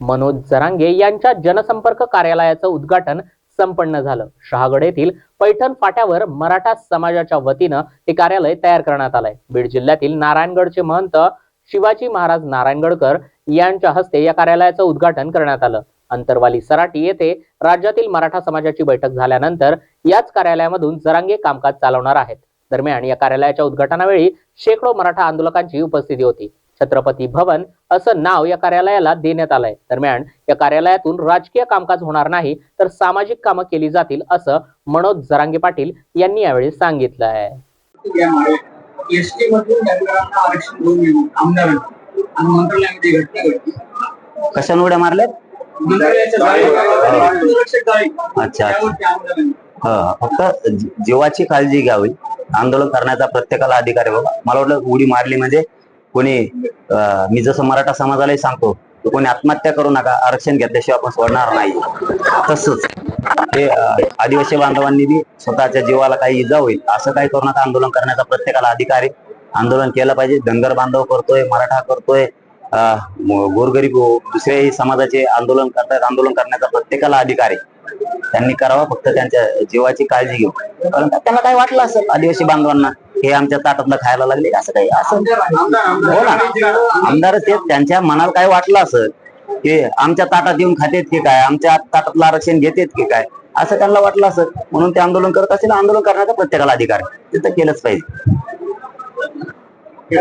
मनोज जरांगे यांच्या जनसंपर्क कार्यालयाचं उद्घाटन संपन्न झालं. शहागड येथील पैठण फाट्यावर मराठा समाजाच्या वतीनं हे कार्यालय तयार करण्यात आलंय. बीड जिल्ह्यातील नारायणगडचे महंत शिवाजी महाराज नारायणगडकर यांच्या हस्ते या कार्यालयाचं उद्घाटन करण्यात आलं. अंतरवाली सराटी येथे राज्यातील मराठा समाजाची बैठक झाल्यानंतर याच कार्यालयामधून जरांगे कामकाज चालवणार आहेत. दरम्यान या कार्यालयाच्या उद्घाटनावेळी शेकडो मराठा आंदोलकांची उपस्थिती होती. छत्रपती भवन असं नाव या कार्यालयाला देण्यात आलंय. दरम्यान या कार्यालयातून राजकीय कामकाज होणार नाही तर सामाजिक कामं केली जातील असं मनोज जरांगे पाटील यांनी यावेळी सांगितलं आहे एसटी मधून धनगरांना आरक्षण घेऊन येऊन आमदारांना आणि मंत्रालयामध्ये ही घटना घडली. कशाने उड्या मारल्यात? अच्छा. हा, फक्त जीवाची काळजी घ्यावी. आंदोलन करण्याचा प्रत्येकाला अधिकार आहे बाबा. मला वाटलं उडी मारली म्हणजे कोणी मी जसं मराठा समाजालाही सांगतो कोणी आत्महत्या करू नका आरक्षण घेतल्याशिवाय आपण सोडणार नाही. तसंच हे आदिवासी बांधवांनी बी स्वतःच्या जीवाला काही इजा होईल असं काही करू नका आंदोलन करण्याचा प्रत्येकाला अधिकार आहे. आंदोलन केलं पाहिजे धनगर बांधव करतोय मराठा करतोय अं, गोरगरीब दुसऱ्याही समाजाचे आंदोलन करतायत आंदोलन करण्याचा प्रत्येकाला अधिकार आहे. त्यांनी करावा फक्त त्यांच्या जीवाची काळजी घेऊ कारण त्यांना काय वाटलं असेल आदिवासी बांधवांना हे आमच्या ताटातलं खायला लागले? असं काही असं हो ना. आमदार ते त्यांच्या मनाला काय वाटलं असेल की आमच्या ताटात येऊन खातेत की काय? आमच्या ताटातलं आरक्षण घेतेत की काय? असं त्यांना वाटलं असेल. म्हणून ते आंदोलन करत असेल आंदोलन करण्याचा प्रत्येकाला अधिकार आहे. ते तर केलंच पाहिजे.